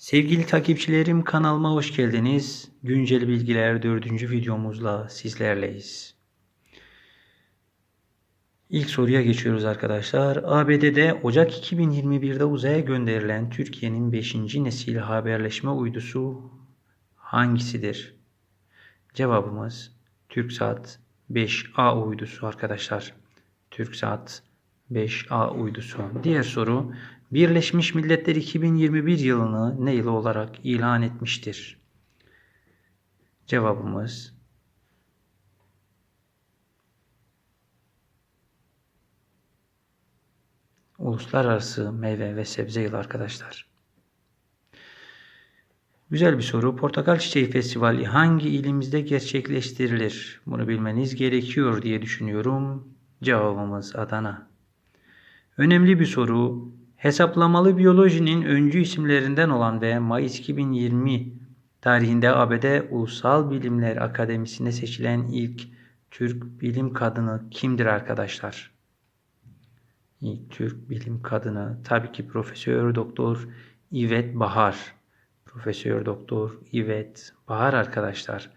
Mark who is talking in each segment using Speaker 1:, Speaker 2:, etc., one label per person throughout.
Speaker 1: Sevgili takipçilerim kanalıma hoş geldiniz. Güncel bilgiler dördüncü videomuzla sizlerleyiz. İlk soruya geçiyoruz arkadaşlar. ABD'de Ocak 2021'de uzaya gönderilen Türkiye'nin 5. nesil haberleşme uydusu hangisidir? Cevabımız TürkSat 5A uydusu arkadaşlar. TürkSat 5A uydusu. Diğer soru Birleşmiş Milletler 2021 yılını ne yıl olarak ilan etmiştir? Cevabımız Uluslararası Meyve ve Sebze Yılı arkadaşlar. Güzel bir soru. Portakal Çiçeği Festivali hangi ilimizde gerçekleştirilir? Bunu bilmeniz gerekiyor diye düşünüyorum. Cevabımız Adana. Önemli bir soru. Hesaplamalı biyolojinin öncü isimlerinden olan ve Mayıs 2020 tarihinde ABD Ulusal Bilimler Akademisi'ne seçilen ilk Türk bilim kadını kimdir arkadaşlar? İlk Türk bilim kadını tabii ki Profesör Doktor İvet Bahar. Profesör Doktor İvet Bahar arkadaşlar.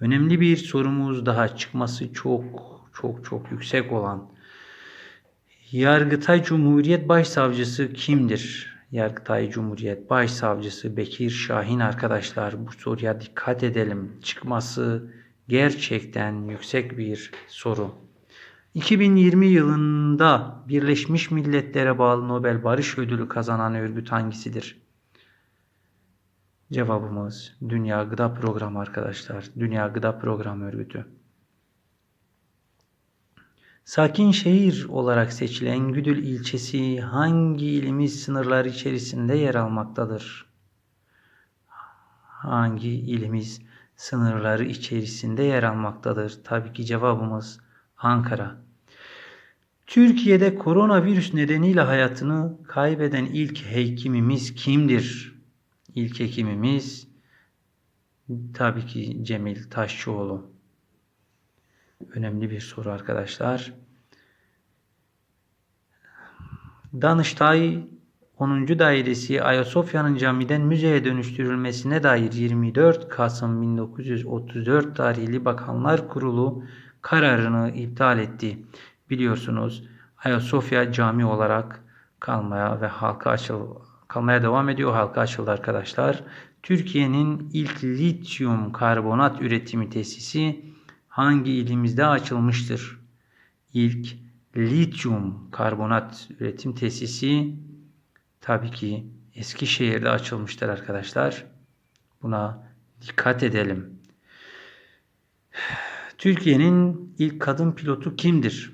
Speaker 1: Önemli bir sorumuz daha çıkması çok çok çok yüksek olan Yargıtay Cumhuriyet Başsavcısı kimdir? Yargıtay Cumhuriyet Başsavcısı Bekir Şahin arkadaşlar bu soruya dikkat edelim. Çıkması gerçekten yüksek bir soru. 2020 yılında Birleşmiş Milletler'e bağlı Nobel Barış Ödülü kazanan örgüt hangisidir? Cevabımız Dünya Gıda Programı arkadaşlar. Dünya Gıda Programı Örgütü. Sakin şehir olarak seçilen Güdül ilçesi hangi ilimiz sınırları içerisinde yer almaktadır? Hangi ilimiz sınırları içerisinde yer almaktadır? Tabii ki cevabımız Ankara. Türkiye'de koronavirüs nedeniyle hayatını kaybeden ilk hekimimiz kimdir? İlk hekimimiz tabii ki Cemil Taşçıoğlu. Önemli bir soru arkadaşlar. Danıştay 10. Dairesi Ayasofya'nın camiden müzeye dönüştürülmesine dair 24 Kasım 1934 tarihli Bakanlar Kurulu kararını iptal etti. Biliyorsunuz Ayasofya cami olarak kalmaya ve halka açıl kalmaya devam ediyor. Halka açıldı arkadaşlar. Türkiye'nin ilk lityum karbonat üretimi tesisi hangi ilimizde açılmıştır? İlk lityum karbonat üretim tesisi tabii ki Eskişehir'de açılmıştır arkadaşlar. Buna dikkat edelim. Türkiye'nin ilk kadın pilotu kimdir?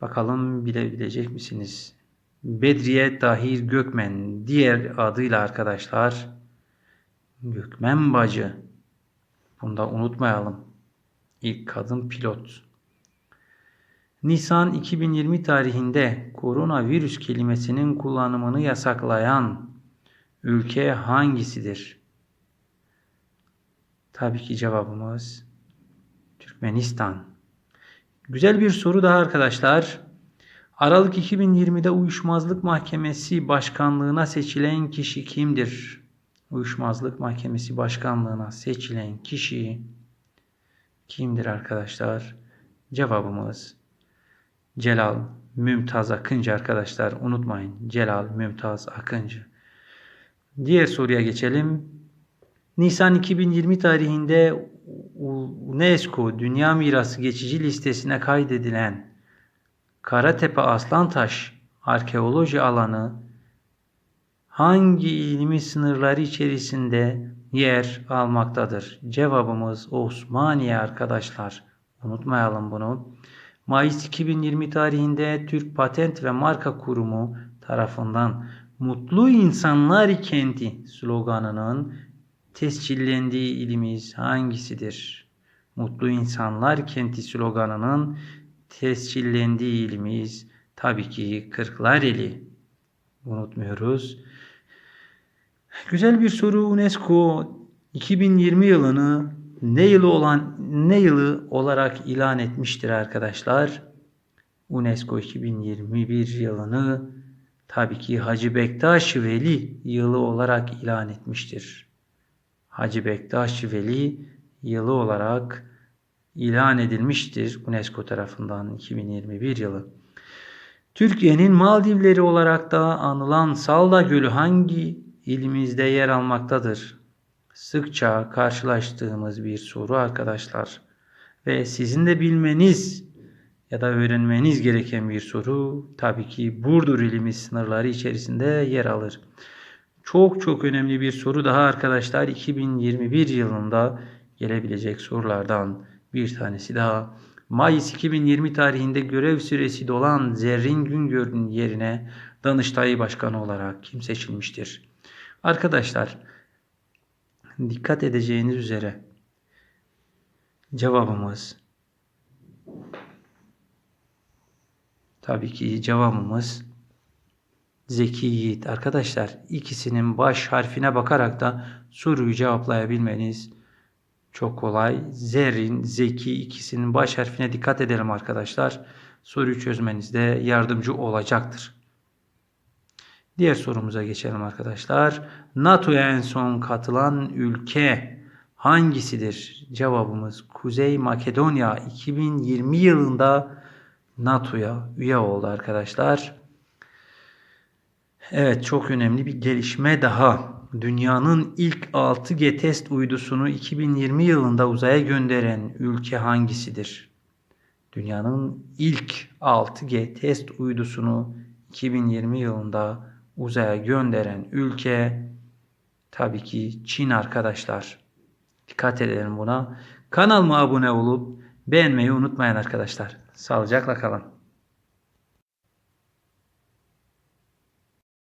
Speaker 1: Bakalım bilebilecek misiniz? Bedriye Dahir Gökmen diğer adıyla arkadaşlar Gökmen Bacı. Bunu da unutmayalım. İlk kadın pilot. Nisan 2020 tarihinde koronavirüs kelimesinin kullanımını yasaklayan ülke hangisidir? Tabii ki cevabımız Türkmenistan. Güzel bir soru daha arkadaşlar. Aralık 2020'de Uyuşmazlık Mahkemesi Başkanlığına seçilen kişi kimdir? Uyuşmazlık Mahkemesi Başkanlığına seçilen kişi kimdir arkadaşlar? Cevabımız Celal Mümtaz Akıncı arkadaşlar. Unutmayın. Celal Mümtaz Akıncı. Diğer soruya geçelim. Nisan 2020 tarihinde UNESCO Dünya Mirası geçici listesine kaydedilen Karatepe Aslantaş arkeoloji alanı hangi ilmi sınırları içerisinde yer almaktadır? Cevabımız Osmaniye arkadaşlar. Unutmayalım bunu. Mayıs 2020 tarihinde Türk Patent ve Marka Kurumu tarafından Mutlu İnsanlar Kenti sloganının tescillendiği ilimiz hangisidir? Mutlu İnsanlar Kenti sloganının tescillendiği ilimiz tabii ki Kırklareli. Unutmuyoruz. Güzel bir soru. UNESCO 2020 yılını ne yılı olan ne yılı olarak ilan etmiştir arkadaşlar? UNESCO 2021 yılını tabii ki Hacı Bektaş Veli yılı olarak ilan etmiştir. Hacı Bektaş Veli yılı olarak ilan edilmiştir UNESCO tarafından 2021 yılı. Türkiye'nin Maldivleri olarak da anılan Salda Gölü hangi ilimizde yer almaktadır? Sıkça karşılaştığımız bir soru arkadaşlar. Ve sizin de bilmeniz ya da öğrenmeniz gereken bir soru tabii ki Burdur ilimiz sınırları içerisinde yer alır. Çok çok önemli bir soru daha arkadaşlar 2021 yılında gelebilecek sorulardan bir tanesi daha. Mayıs 2020 tarihinde görev süresi dolan Zerrin Güngör'ün yerine Danıştay Başkanı olarak kim seçilmiştir? Arkadaşlar dikkat edeceğiniz üzere cevabımız tabii ki cevabımız Zeki Yiğit. Arkadaşlar ikisinin baş harfine bakarak da soruyu cevaplayabilmeniz çok kolay. Zerrin, Zeki ikisinin baş harfine dikkat edelim arkadaşlar. Soruyu çözmenizde yardımcı olacaktır. Diğer sorumuza geçelim arkadaşlar. NATO'ya en son katılan ülke hangisidir? Cevabımız Kuzey Makedonya 2020 yılında NATO'ya üye oldu arkadaşlar. Evet çok önemli bir gelişme daha. Dünyanın ilk 6G test uydusunu 2020 yılında uzaya gönderen ülke hangisidir? Dünyanın ilk 6G test uydusunu 2020 yılında uzaya gönderen ülke tabii ki Çin arkadaşlar. Dikkat edelim buna. Kanalıma abone olup beğenmeyi unutmayın arkadaşlar. Sağlıcakla kalın.